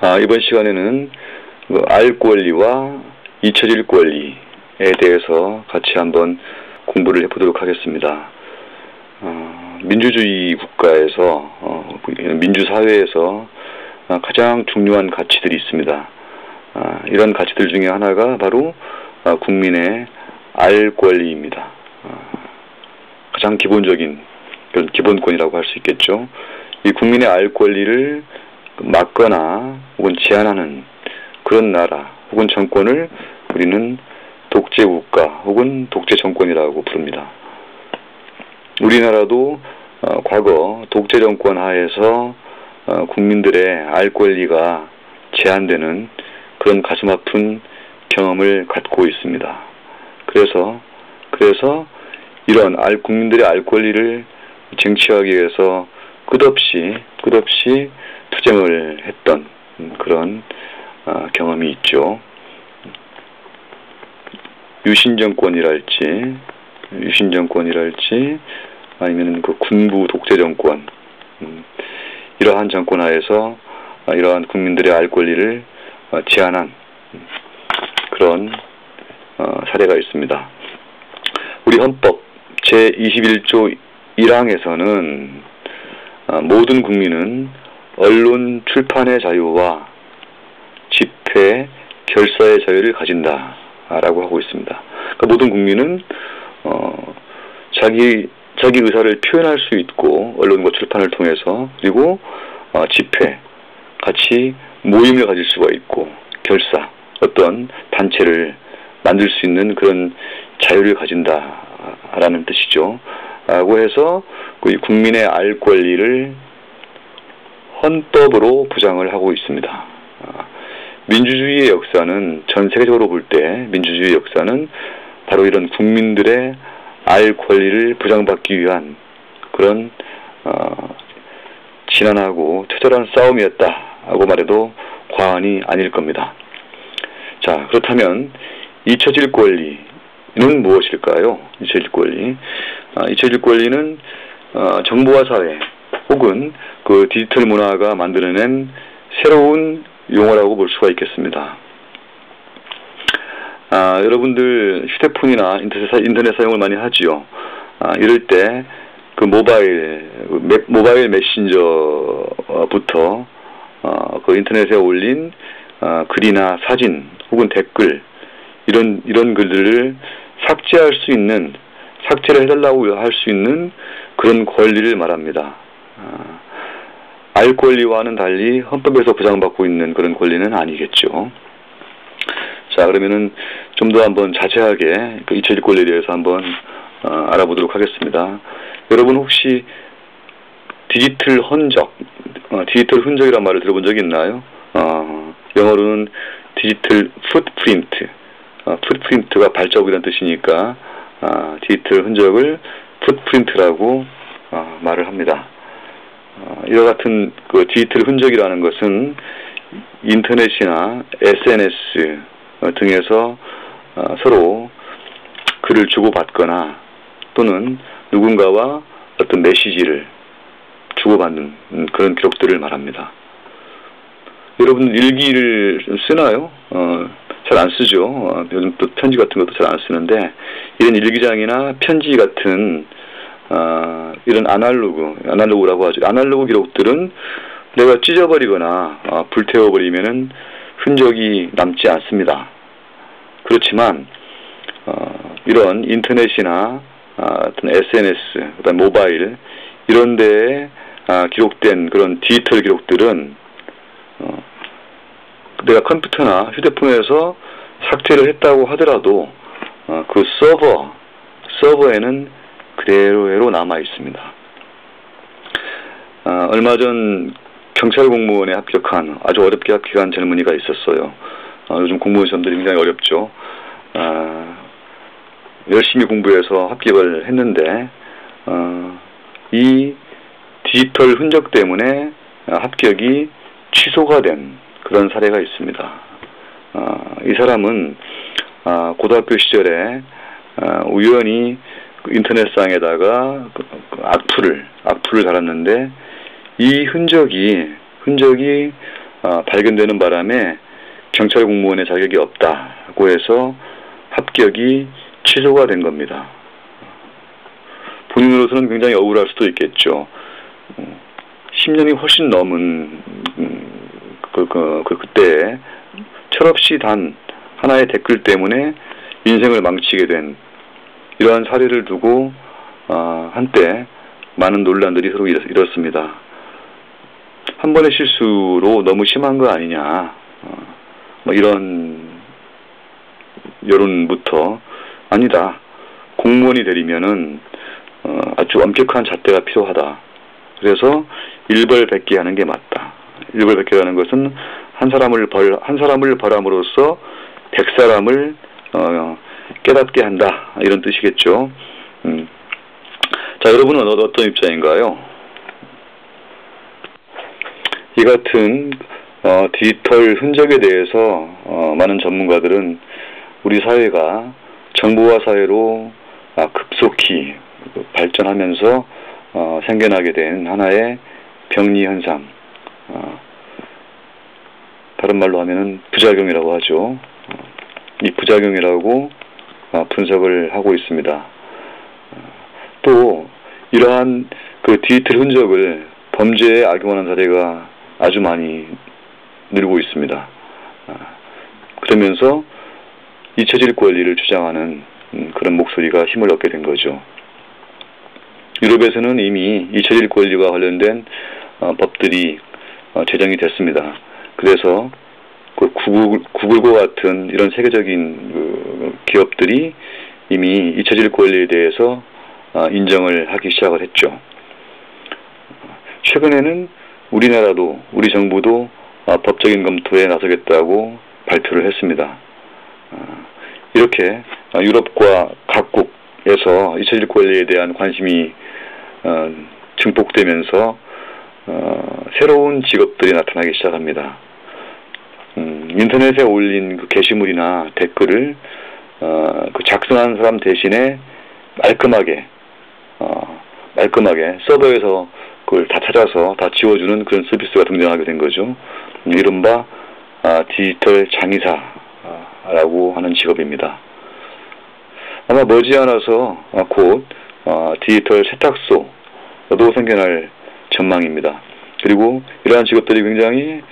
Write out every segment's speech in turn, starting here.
아, 이번 시간에는 그 알 권리와 잊혀질 권리에 대해서 같이 한번 공부를 해보도록 하겠습니다. 어, 민주주의 국가에서 어, 민주사회에서 가장 중요한 가치들이 있습니다. 아, 이런 가치들 중에 하나가 바로 아, 국민의 알 권리입니다. 아, 가장 기본적인 기본권이라고 할 수 있겠죠. 이 국민의 알 권리를 막거나 혹은 제한하는 그런 나라 혹은 정권을 우리는 독재 국가 혹은 독재 정권이라고 부릅니다. 우리나라도 어, 과거 독재 정권 하에서 어, 국민들의 알 권리가 제한되는 그런 가슴 아픈 경험을 갖고 있습니다. 그래서 그래서 이런 알 국민들의 알 권리를 쟁취하기 위해서 끝없이 끝없이 투쟁을 했던 그런 어, 경험이 있죠. 유신 정권이랄지 유신 정권이랄지 아니면 그 군부 독재 정권 음, 이러한 정권 하에서 어, 이러한 국민들의 알 권리를 어, 제한한 그런 어, 사례가 있습니다. 우리 헌법 제21조 1항에서는 모든 국민은 언론 출판의 자유와 집회, 결사의 자유를 가진다라고 하고 있습니다. 그러니까 모든 국민은 어, 자기 자기 의사를 표현할 수 있고 언론과 출판을 통해서 그리고 어, 집회 같이 모임을 가질 수가 있고 결사 어떤 단체를 만들 수 있는 그런 자유를 가진다라는 뜻이죠. 라고 해서 그 국민의 알 권리를 헌법으로 부장을 하고 있습니다. 아, 민주주의의 역사는 전 세계적으로 볼 때 민주주의 역사는 바로 이런 국민들의 알 권리를 부장받기 위한 그런 어, 지난하고 처절한 싸움이었다하고 말해도 과언이 아닐 겁니다. 자 그렇다면 잊혀질 권리는 무엇일까요? 잊혀질 권리. 아, 잊혀질 권리는 어, 정보화 사회 혹은 그 디지털 문화가 만들어낸 새로운 용어라고 볼 수가 있겠습니다. 아, 여러분들 휴대폰이나 인터넷, 인터넷 사용을 많이 하지요. 아, 이럴 때 그 모바일 모바일 메신저부터 어, 그 인터넷에 올린 어, 글이나 사진 혹은 댓글 이런 이런 글들을 삭제할 수 있는 삭제를 해달라고 할 수 있는 그런 권리를 말합니다. 아, 알 권리와는 달리 헌법에서 보장받고 있는 그런 권리는 아니겠죠. 자 그러면은 좀 더 한번 자세하게 그 이체질 권리에 대해서 한번 어, 알아보도록 하겠습니다. 여러분 혹시 디지털 흔적, 어, 디지털 흔적이란 말을 들어본 적이 있나요? 어, 영어로는 디지털 풋프린트, 어, 풋프린트가 발자국이라는 뜻이니까 어, 디지털 흔적을 풋프린트라고 어, 말을 합니다. 어, 이와 같은 그 디지털 흔적이라는 것은 인터넷이나 SNS 등에서 어, 서로 글을 주고받거나 또는 누군가와 어떤 메시지를 주고받는 그런 기록들을 말합니다. 여러분 일기를 쓰나요? 어, 잘 안 쓰죠. 어, 요즘 또 편지 같은 것도 잘 안 쓰는데 이런 일기장이나 편지 같은 어, 이런 아날로그, 아날로그라고 하죠. 아날로그 기록들은 내가 찢어버리거나 어, 불태워버리면은 흔적이 남지 않습니다. 그렇지만 어, 이런 인터넷이나 어, 어떤 SNS, 그다음 모바일 이런 데에 아, 기록된 그런 디지털 기록들은 어, 내가 컴퓨터나 휴대폰에서 삭제를 했다고 하더라도 어, 그 서버 서버에는 그대로 남아 있습니다. 어, 얼마 전 경찰 공무원에 합격한 아주 어렵게 합격한 젊은이가 있었어요. 어, 요즘 공무원 시험들이 굉장히 어렵죠. 어, 열심히 공부해서 합격을 했는데 어, 이 디지털 흔적 때문에 합격이 취소가 된 그런 사례가 있습니다. 어, 이 사람은 어, 고등학교 시절에 어, 우연히 인터넷상에다가 그, 그 악플을 악플을 달았는데 이 흔적이 흔적이 어, 발견되는 바람에 경찰 공무원의 자격이 없다고 해서 합격이 취소가 된 겁니다. 본인으로서는 굉장히 억울할 수도 있겠죠. 10년이 훨씬 넘은 음, 그, 그, 그 그때 철없이 단 하나의 댓글 때문에 인생을 망치게 된 이러한 사례를 두고 어, 한때 많은 논란들이 서로 일었습니다. 한 번의 실수로 너무 심한 거 아니냐 어, 뭐 이런 여론부터 아니다 공무원이 되려면은 어, 아주 엄격한 잣대가 필요하다. 그래서 일벌백계 하는 게 맞다. 일벌백계라는 것은 한 사람을 벌, 한 사람을 벌함으로써 백 사람을 어, 깨닫게 한다. 이런 뜻이겠죠. 음. 자, 여러분은 어떤 입장인가요? 이 같은 어, 디지털 흔적에 대해서 어, 많은 전문가들은 우리 사회가 정보화 사회로 아, 급속히 발전하면서 어, 생겨나게 된 하나의 병리 현상, 어, 다른 말로 하면은 부작용이라고 하죠. 어, 이 부작용이라고 어, 분석을 하고 있습니다. 어, 또 이러한 그 디지털 흔적을 범죄에 악용하는 사례가 아주 많이 늘고 있습니다. 어, 그러면서 잊혀질 권리를 주장하는 음, 그런 목소리가 힘을 얻게 된 거죠. 유럽에서는 이미 잊혀질 권리와 관련된 어, 법들이 어, 제정이 됐습니다. 그래서 그 구글, 구글과 같은 이런 세계적인 그 기업들이 이미 잊혀질 권리에 대해서 어, 인정을 하기 시작을 했죠. 최근에는 우리나라도 우리 정부도 어, 법적인 검토에 나서겠다고 발표를 했습니다. 어, 이렇게 어, 유럽과 각국에서 잊혀질 권리에 대한 관심이 어, 증폭되면서 어, 새로운 직업들이 나타나기 시작합니다. 음, 인터넷에 올린 그 게시물이나 댓글을 어, 그 작성한 사람 대신에 말끔하게 어, 말끔하게 서버에서 그걸 다 찾아서 다 지워주는 그런 서비스가 등장하게 된 거죠. 음, 이른바 아, 디지털 장의사라고 하는 직업입니다. 아마 머지않아서 어, 곧 어, 디지털 세탁소도 생겨날 전망입니다. 그리고 이러한 직업들이 굉장히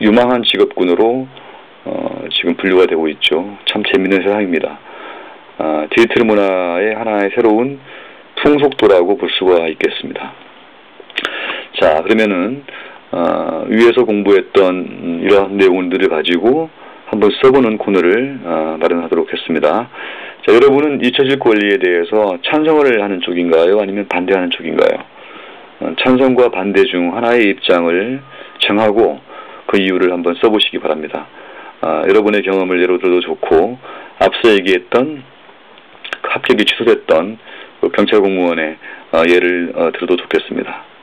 유망한 직업군으로 어, 지금 분류가 되고 있죠. 참 재밌는 세상입니다. 아, 디지털 문화의 하나의 새로운 풍속도라고 볼 수가 있겠습니다. 자, 그러면은 어, 위에서 공부했던 이러한 내용들을 가지고 한번 써보는 코너를 어, 마련하도록 했습니다. 자, 여러분은 잊혀질 권리에 대해서 찬성을 하는 쪽인가요? 아니면 반대하는 쪽인가요? 어, 찬성과 반대 중 하나의 입장을 정하고 그 이유를 한번 써보시기 바랍니다. 아, 여러분의 경험을 예로 들어도 좋고 앞서 얘기했던 합격이 취소됐던 그 경찰 공무원의 어, 예를 어, 들어도 좋겠습니다.